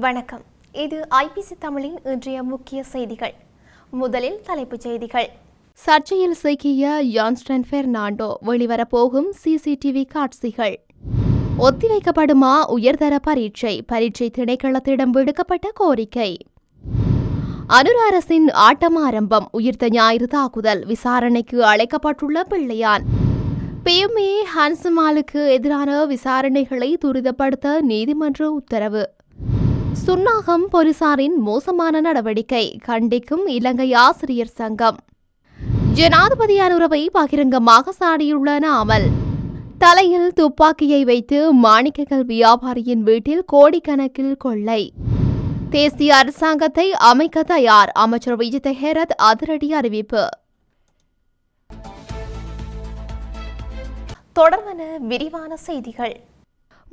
வணக்கம். இது ஐபிசி தமிழின் இன்றைய முக்கிய செய்திகள். முதலில் தலைப்புச் செய்திகள். சர்ச்சையில் சிக்கிய யான்ஸ்டன் பெர்னாண்டோ வெளிவரப்போகும் சிசிடிவி காட்சிகள். ஒத்திவைக்கப்படுமா உயர்தர பரீட்சை? பரீட்சை திணைக்களத்திடம் விடுக்கப்பட்ட கோரிக்கை. அனுர அரசின் ஆட்டம் ஆரம்பம். உயிர்த்த ஞாயிறு தாக்குதல். விசாரணைக்கு அழைக்கப்பட்டுள்ள பிள்ளையான். பிஎம்ஏ ஹன்சுமாலுக்கு எதிரான விசாரணைகளை துரிதப்படுத்த நீதிமன்ற உத்தரவு. சுன்னாகம் போலீசாரின் மோசமான நடவடிக்கை கண்டிக்கும் இலங்கை ஆசிரியர் சங்கம். ஜனாதிபதி அனுரவை பகிரங்கமாக சாடியுள்ள நாமல். தலையில் துப்பாக்கியை வைத்து மாணிக்கங்கள் வியாபாரியின் வீட்டில் கோடிக்கணக்கில் கொள்ளை. தேசிய அரசாங்கத்தை அமைக்க தயார். அமைச்சர் விஜித் ஹேரத் அதிரடி அறிவிப்பு. தொடர்பான விரிவான செய்திகள்.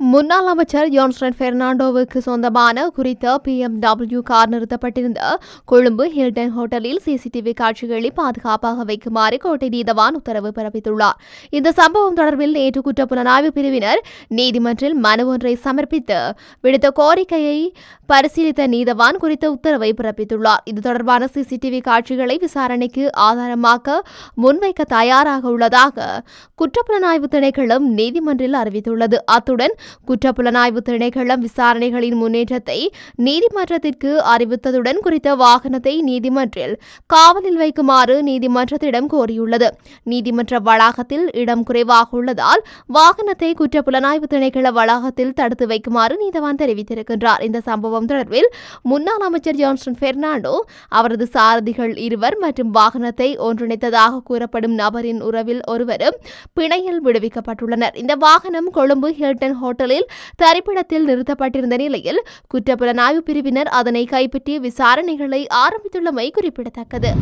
முன்னாள் அமைச்சர் ஜான்ஸ்டன் பெர்னாண்டோவுக்கு சொந்தமான குறித்த பிஎம்டபிள்யூ கார் நிறுத்தப்பட்டிருந்த கொழும்பு ஹில்டன் ஹோட்டலில் சிசிடிவி காட்சிகளை பாதுகாப்பாக வைக்குமாறு கோட்டை நீதவான் உத்தரவு பிறப்பித்துள்ளார். இந்த சம்பவம் தொடர்பில் நேற்று குற்ற புலனாய்வு பிரிவினர் நீதிமன்றில் மனு ஒன்றை சமர்ப்பித்து விடுத்த கோரிக்கையை பரிசீலித்த நீதவான் குறித்த உத்தரவை பிறப்பித்துள்ளார். இது தொடர்பான சிசிடிவி காட்சிகளை விசாரணைக்கு ஆதாரமாக்க முன்வைக்க தயாராக உள்ளதாக குற்றப்புலனாய்வு திணைக்களம் நீதிமன்றில் அறிவித்துள்ளது. அத்துடன் குற்றப்புலனாய்வு திணைக்களம் விசாரணைகளின் முன்னேற்றத்தை நீதிமன்றத்திற்கு அறிவித்ததுடன் குறித்த வாகனத்தை நீதிமன்றில் காவலில் வைக்குமாறு நீதிமன்றத்திடம் கோரியுள்ளது. நீதிமன்ற வளாகத்தில் இடம் குறைவாக உள்ளதால் வாகனத்தை குற்றப்புலனாய்வு திணைக்கள வளாகத்தில் தடுத்து வைக்குமாறு நீதவான் தெரிவித்திருக்கின்றார். இந்த சம்பவம் தொடர்பில் முன்னாள் அமைச்சர் ஜான்சன் பெர்னாண்டோ அவரது சாரதிகள் இருவர் மற்றும் வாகனத்தை ஒன்றிணைத்ததாக கூறப்படும் நபரின் உறவில் ஒருவரும் பிணையில் விடுவிக்கப்பட்டுள்ளனர். இந்த வாகனம் கொழும்பு ஹில்டன் ஹோட்டலில் தரிப்பிடத்தில் நிறுத்தப்பட்டிருந்த நிலையில் குற்றப்புலனாய்வு பிரிவினர் அதனை கைப்பற்றி விசாரணைகளை ஆரம்பித்துள்ளமை குறிப்பிடத்தக்கது.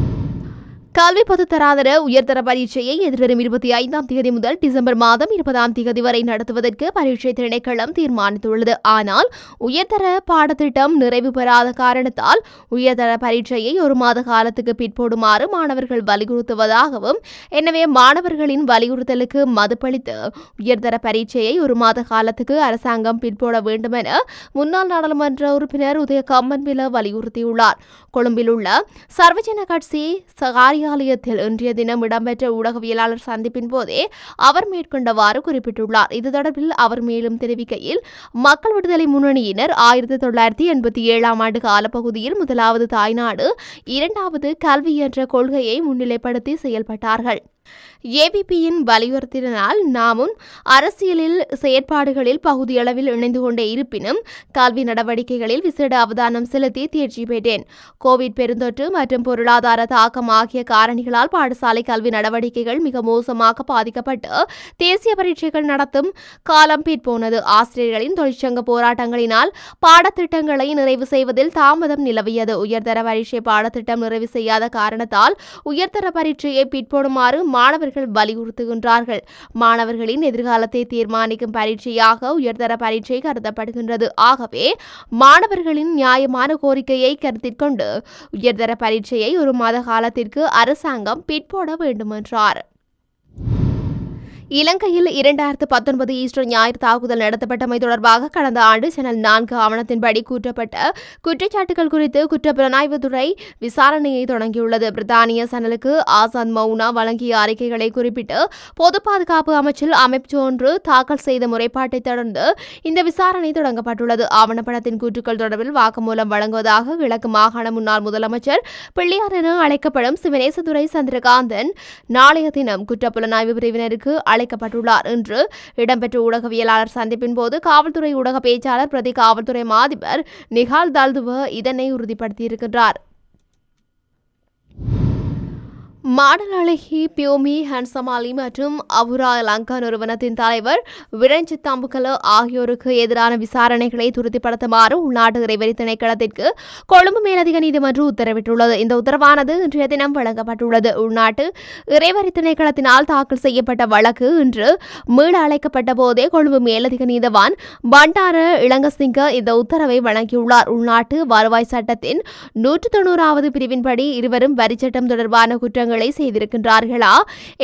கல்வி பொதுத்தராதர உயர்தர பரீட்சையை எதிர்வரும் இருபத்தி ஐந்தாம் தேதி முதல் டிசம்பர் மாதம் இருபதாம் தேதி வரை நடத்துவதற்கு பரீட்சை திணைக்களம் தீர்மானித்துள்ளது. ஆனால் உயர்தர பாடத்திட்டம் நிறைவு பெறாத காரணத்தால் உயர்தர பரீட்சையை ஒரு மாத காலத்துக்கு பிற்போடுமாறு மாணவர்கள் வலியுறுத்துவதாகவும் எனவே மாணவர்களின் வலியுறுத்தலுக்கு மதுப்பளித்து உயர்தர பரீட்சையை ஒரு மாத காலத்துக்கு அரசாங்கம் பிற்போட வேண்டும் என முன்னாள் நாடாளுமன்ற உறுப்பினர் உதய கம்மன்பில வலியுறுத்தியுள்ளார். கொழும்பில் உள்ள சர்வஜன கட்சி காரியாலயத்தில் இன்றைய தினம் இடம்பெற்ற ஊடகவியலாளர் சந்திப்பின் போதே அவர் மேற்கொண்டவாறு குறிப்பிட்டுள்ளார். இது தொடர்பில் அவர் மேலும் தெரிவிக்கையில் மக்கள் விடுதலை முன்னணியினர் ஆயிரத்தி தொள்ளாயிரத்தி எண்பத்தி ஏழாம் ஆண்டு காலப்பகுதியில் முதலாவது தாய்நாடு இரண்டாவது கல்வி என்ற கொள்கையை முன்னிலைப்படுத்தி செயல்பட்டார்கள். ஏபிபியின் வலியுறுத்தினால் நாமும் அரசியலில் செயற்பாடுகளில் பகுதியளவில் இணைந்து கொண்டே இருப்பினும் கல்வி நடவடிக்கைகளில் விசேட அவதானம் செலுத்தி தேர்ச்சி பெற்றேன். கோவிட் பெருந்தொற்று மற்றும் பொருளாதார தாக்கம் ஆகிய காரணிகளால் பாடசாலை கல்வி நடவடிக்கைகள் மிக மோசமாக பாதிக்கப்பட்டு தேசிய பரீட்சைகள் நடத்தும் காலம் பிற்போனது. ஆசிரியர்களின் தொழிற்சங்க போராட்டங்களினால் பாடத்திட்டங்களை நிறைவு செய்வதில் தாமதம் நிலவியது. உயர்தர பரீட்சை பாடத்திட்டம் நிறைவு செய்யாத காரணத்தால் உயர்தர பரீட்சையை பிற்போடுமாறு மாணவர்கள் வலியுறுத்துகின்றார்கள். மாணவர்களின் எதிர்காலத்தை தீர்மானிக்கும் பரீட்சையாக உயர்தர பரீட்சை கருதப்படுகின்றது. ஆகவே மாணவர்களின் நியாயமான கோரிக்கையை கருத்தில் கொண்டு உயர்தர பரீட்சையை ஒரு மாத காலத்திற்கு அரசாங்கம் பிற்போட வேண்டுமென்றார். இலங்கையில் இரண்டாயிரத்து பத்தொன்பது ஈஸ்டர் ஞாயிறு தாக்குதல் நடத்தப்பட்டமை தொடர்பாக கடந்த ஆண்டு சேனல் நான்கு ஆவணத்தின்படி கூற்றப்பட்ட குற்றச்சாட்டுகள் குறித்து குற்றப்புலனாய்வுத்துறை விசாரணையை தொடங்கியுள்ளது. பிரித்தானிய சேனலுக்கு ஆசாத் மவுனா வழங்கிய அறிக்கைகளை குறிப்பிட்டு பொது பாதுகாப்பு அமைச்சில் அமைப்பு ஒன்று தாக்கல் செய்த முறைப்பாட்டை தொடர்ந்து இந்த விசாரணை தொடங்கப்பட்டுள்ளது. ஆவணப்படத்தின் கூற்றுக்கள் தொடர்பில் வாக்குமூலம் வழங்குவதாக கிழக்கு மாகாண முன்னாள் முதலமைச்சர் பிள்ளையார் என அழைக்கப்படும் சிவனேசதுரை சந்திரகாந்தன் நாளைய தினம் குற்றப்புலனாய்வு பிரிவினருக்கு அழைக்கப்பட்டுள்ளார். என்று இடம்பெற்ற ஊடகவியலாளர் சந்திப்பின் போது காவல்துறை ஊடக பேச்சாளர் பிரதி காவல்துறை மாதிபர் நிகால் தால்துவ இதனை உறுதிப்படுத்தியிருக்கின்றார். மாடல் அழகி பியோமி ஹன்சமாலி மற்றும் அபுரா லங்கா நிறுவனத்தின் தலைவர் விரஞ்சித் தம்புகல ஆகியோருக்கு எதிரான விசாரணைகளை துரிதப்படுத்துமாறு உள்நாட்டு இறைவரி திணைக்களத்திற்கு கொழும்பு மேலதிக நீதிமன்றம் உத்தரவிட்டுள்ளது. இந்த உத்தரவானது இன்றைய தினம் வழங்கப்பட்டுள்ளது. உள்நாட்டு இறைவரி திணைக்களத்தினால் தாக்கல் செய்யப்பட்ட வழக்கு இன்று மீள அழைக்கப்பட்ட போதே கொழும்பு மேலதிக நீதவான் பண்டார இளங்கசிங்க இந்த உத்தரவை வழங்கியுள்ளார். உள்நாட்டு வருவாய் சட்டத்தின் நூற்று தொண்ணூறாவது பிரிவின்படி இருவரும் வரிச்சட்டம் தொடர்பான குற்றங்கள் சம்பவங்களை செய்திருக்கின்றார்களா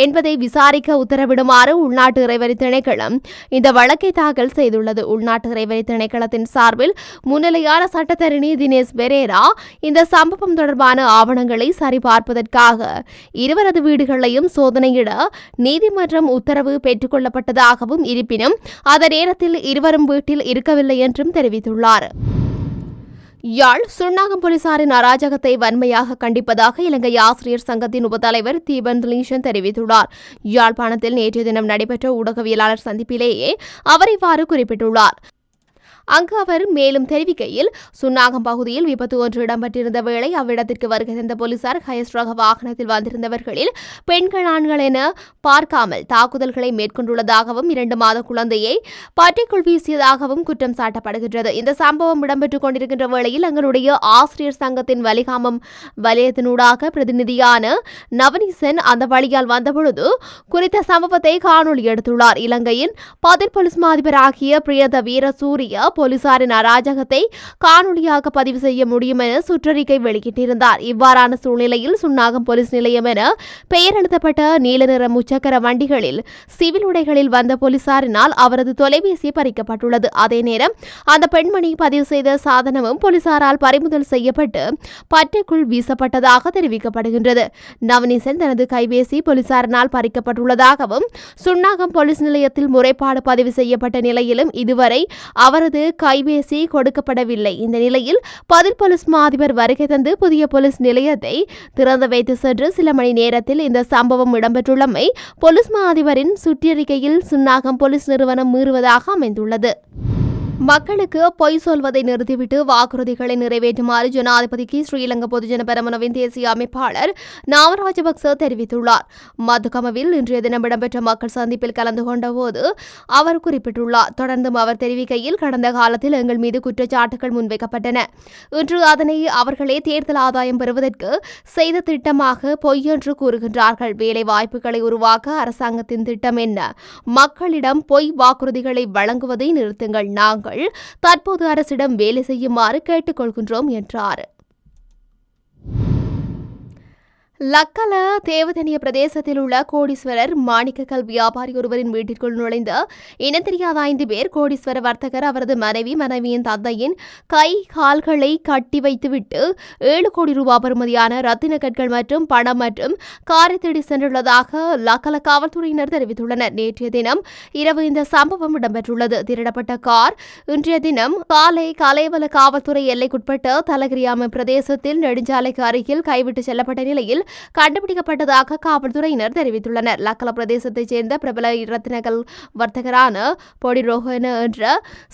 என்பதை விசாரிக்க உத்தரவிடுமாறு உள்நாட்டு இறைவரி திணைக்களம் இந்த வழக்கை தாக்கல் செய்துள்ளது. உள்நாட்டு இறைவரி திணைக்களத்தின் சார்பில் முன்னிலையான சட்டத்தரணி தினேஷ் பெரேரா இந்த சம்பவம் தொடர்பான ஆவணங்களை சரிபார்ப்பதற்காக இருவரது வீடுகளையும் சோதனையிட நீதிமன்றம் உத்தரவு பெற்றுக் கொள்ளப்பட்டதாகவும் இருப்பினும் அந்த நேரத்தில் இருவரும் வீட்டில் இருக்கவில்லை என்றும் தெரிவித்துள்ளார். யாழ் சுண்ணாகம் போலீசாரின் அராஜகத்தை வன்மையாக கண்டிப்பதாக இலங்கை ஆசிரியர் சங்கத்தின் உபத்தலைவர் தீபன் திலீஷன் தெரிவித்துள்ளார். யாழ்ப்பாணத்தில் நேற்றைய தினம் நடைபெற்ற ஊடகவியலாளர் சந்திப்பிலேயே அவர் இவ்வாறு குறிப்பிட்டுள்ளார். அங்கு அவர் மேலும் தெரிவிக்கையில் சுன்னாகம் பகுதியில் விபத்து ஒன்று இடம்பெற்றிருந்த வேளை அவ்விடத்திற்கு வருகை தந்த போலீசார் ஹயஸ் ரக வாகனத்தில் வந்திருந்தவர்களில் பெண்கள் ஆண்கள் என பார்க்காமல் தாக்குதல்களை மேற்கொண்டுள்ளதாகவும் இரண்டு மாத குழந்தையை பட்டிக்குள் வீசியதாகவும் குற்றம் சாட்டப்படுகின்றது. இந்த சம்பவம் இடம்பெற்றுக் கொண்டிருக்கின்ற வேளையில் எங்களுடைய ஆசிரியர் சங்கத்தின் வலிகாமம் வலயத்தினூடாக பிரதிநிதியான நவனீசன் அந்த வழியால் வந்தபொழுது குறித்த சம்பவத்தை காணொலி எடுத்துள்ளார். இலங்கையின் பதில் போலீஸ் மாதிபராகிய பிரியத வீரசூரிய போலீசாரின் அராஜகத்தை காணொலியாக பதிவு செய்ய முடியும் என சுற்றறிக்கை வெளியிட்டிருந்தார். இவ்வாறான சூழ்நிலையில் சுன்னாகம் போலீஸ் நிலையம் என பெயர் எழுதப்பட்ட நீல நிற முச்சக்கர வண்டிகளில் சிவில் உடைகளில் வந்த போலீசாரினால் அவரது தொலைபேசி பறிக்கப்பட்டுள்ளது. அதே நேரம் அந்த பெண்மணி பதிவு செய்த சாதனமும் போலீசாரால் பறிமுதல் செய்யப்பட்டு பட்டைக்குள் வீசப்பட்டதாக தெரிவிக்கப்படுகின்றது. நவனீசன் தனது கைபேசி போலீசாரினால் பறிக்கப்பட்டுள்ளதாகவும் சுன்னாகம் போலீஸ் நிலையத்தில் முறைப்பாடு பதிவு செய்யப்பட்ட நிலையிலும் இதுவரை அவரது கைபேசி கொடுக்கப்படவில்லை. இந்த நிலையில் பதில் போலீஸ் மா அதிபர் வருகை தந்து புதிய போலீஸ் நிலையத்தை திறந்து வைத்து சென்று சில மணி நேரத்தில் இந்த சம்பவம் இடம்பெற்றுள்ளமை போலீஸ் மா அதிபரின் சுற்றறிக்கையில் சுன்னாகம் போலீஸ் நிறுவனம் மீறுவதாக அமைந்துள்ளது. மக்களுக்கு பொய் சொல்வதை நிறுத்திவிட்டு வாக்குறுதிகளை நிறைவேற்றுமாறு ஜனாதிபதிக்கு ஸ்ரீலங்கா பொதுஜன பெரமுனவின் தேசிய அமைப்பாளர் நாவராஜபக்ச தெரிவித்துள்ளார். மதுகமவில் இன்றைய தினம் இடம்பெற்ற மக்கள் சந்திப்பில் கலந்து கொண்டபோது அவர் குறிப்பிட்டுள்ளார். தொடர்ந்தும் அவர் தெரிவிக்கையில் கடந்த காலத்தில் எங்கள் மீது குற்றச்சாட்டுகள் முன்வைக்கப்பட்டன. இன்று அதனை அவர்களே தேர்தல் ஆதாயம் பெறுவதற்கு செய்த திட்டமாக பொய் என்று கூறுகின்றார்கள். வேலை வாய்ப்புகளை உருவாக்க அரசாங்கத்தின் திட்டம் என்ன? மக்களிடம் பொய் வாக்குறுதிகளை வழங்குவதை நிறுத்துங்கள். நாங்கள் தற்போது அரசிடம் வேலை செய்யுமாறு கேட்டுக்கொள்கின்றோம் என்றார். லக்கல தேவதனிய பிரதேசத்தில் உள்ள கோடீஸ்வரர் மாணிக்ககல் வியாபாரி ஒருவரின் வீட்டிற்குள் நுழைந்த இனம் தெரியாத ஐந்து பேர் கோடீஸ்வர வர்த்தகர் அவரது மனைவி மனைவியின் தந்தையின் கை கால்களை கட்டி வைத்துவிட்டு ஏழு கோடி ரூபாய் பெறுமதியான ரத்தின கற்கள் மற்றும் பணம் மற்றும் காரை தேடி சென்றுள்ளதாக லக்கல காவல்துறையினர் தெரிவித்துள்ளனர். நேற்றைய தினம் இரவு இந்த சம்பவம் இடம்பெற்றுள்ளது. திருடப்பட்ட கார் இன்றைய தினம் காலை கலைவல காவல்துறை எல்லைக்குட்பட்ட தலகிரியாம பிரதேசத்தில் நெடுஞ்சாலைக்கு அருகில் கைவிட்டு செல்லப்பட்ட நிலையில் கண்டுபிடிக்கப்பட்டதாக காவல்துறையினர் தெரிவித்துள்ளனர். லக்கல பிரதேசத்தைச் சேர்ந்த பிரபல ரத்தினகல் வர்த்தகரான பொடி ரோஹன் என்ற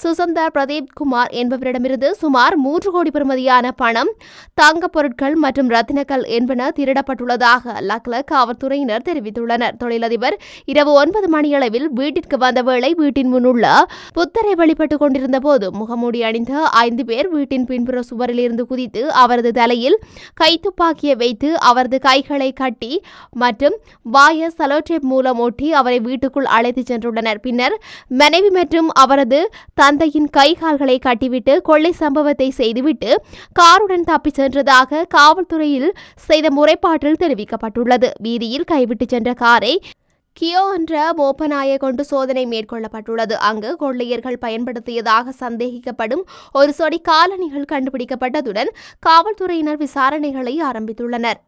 சுசந்தர் பிரதீப் குமார் என்பவரிடமிருந்து சுமார் மூன்று கோடி பெறுமதியான பணம் தங்கப் பொருட்கள் மற்றும் ரத்தினக்கல் என்பன திருடப்பட்டுள்ளதாக லக்ல காவல்துறையினர் தெரிவித்துள்ளனர். தொழிலதிபர் இரவு ஒன்பது மணியளவில் வீட்டிற்கு வந்த வேளை வீட்டின் முன்னுள்ள புத்தரை வழிபட்டுக் கொண்டிருந்த போது முகமூடி அணிந்த ஐந்து பேர் வீட்டின் பின்புற சுவரில் இருந்து குதித்து அவரது தலையில் கைத்துப்பாக்கியை வைத்து அவரது கைகளை கட்டி மற்றும் வாய சலோடேப் மூலம் ஒட்டி அவரை வீட்டுக்குள் அழைத்துச் சென்றுள்ளனர். பின்னர் மனைவி மற்றும் அவரது தந்தையின் கை கால்களை கட்டிவிட்டு கொள்ளை சம்பவத்தை செய்துவிட்டு காருடன் தப்பிச் சென்றதாக காவல்துறையில் செய்த முறைப்பாட்டில் தெரிவிக்கப்பட்டுள்ளது. வீதியில் கைவிட்டு சென்ற காரை கியோ என்ற மோப்பநாயை கொண்டு சோதனை மேற்கொள்ளப்பட்டுள்ளது. அங்கு கொள்ளையர்கள் பயன்படுத்தியதாக சந்தேகிக்கப்படும் ஒரு சொடி காலணிகள் கண்டுபிடிக்கப்பட்டதுடன் காவல்துறையினர் விசாரணைகளை ஆரம்பித்துள்ளனர்.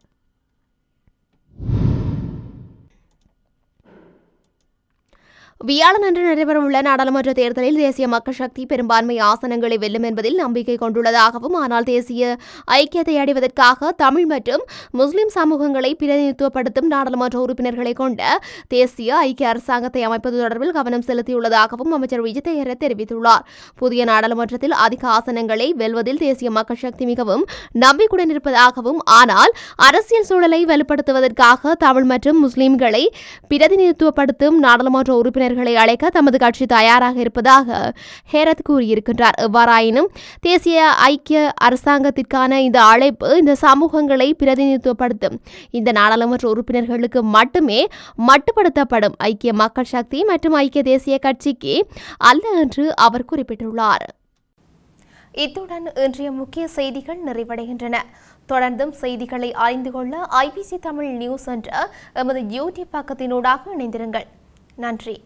வியாழனன்று நடைபெறவுள்ள நாடாளுமன்ற தேர்தலில் தேசிய மக்கள் சக்தி பெரும்பான்மை ஆசனங்களை வெல்லும் என்பதில் நம்பிக்கை கொண்டுள்ளதாகவும் ஆனால் தேசிய ஐக்கியத்தை அடைவதற்காக தமிழ் மற்றும் முஸ்லிம் சமூகங்களை பிரதிநிதித்துவப்படுத்தும் நாடாளுமன்ற உறுப்பினர்களை கொண்ட தேசிய ஐக்கிய அரசாங்கத்தை அமைப்பது தொடர்பில் கவனம் செலுத்தியுள்ளதாகவும் அமைச்சர் விஜயதேகர தெரிவித்துள்ளார். புதிய நாடாளுமன்றத்தில் அதிக ஆசனங்களை வெல்வதில் தேசிய மக்கள் சக்தி மிகவும் நம்பிக்கையுடன் இருப்பதாகவும் ஆனால் அரசியல் சூழலை வலுப்படுத்துவதற்காக தமிழ் மற்றும் முஸ்லிம்களை பிரதிநிதித்துவப்படுத்தும் நாடாளுமன்ற உறுப்பினர் உறுப்பினர்களை அழைக்க தமது கட்சி தயாராக இருப்பதாக ஹேரத் கூறியிருக்கின்றார். எவ்வாறாயினும் தேசிய ஐக்கிய அரசாங்கத்திற்கான இந்த அழைப்பு இந்த சமூகங்களை பிரதிநிதித்துவப்படுத்தும். இந்த நாடாளுமன்ற உறுப்பினர்களுக்கு மட்டுமே மட்டுப்படுத்தப்படும். ஐக்கிய மக்கள் சக்தி மற்றும் ஐக்கிய தேசிய கட்சிக்கு அல்ல என்று அவர் குறிப்பிட்டுள்ளார். இத்துடன் இன்றைய முக்கிய செய்திகள் நிறைவடைகின்றன. தொடர்ந்தும் செய்திகளை அறிந்து கொள்ள ஐபிசி தமிழ் நியூஸ் என்ற எமது யூடியூப் பக்கத்தினூடாக இணைந்திருங்கள். நன்றி.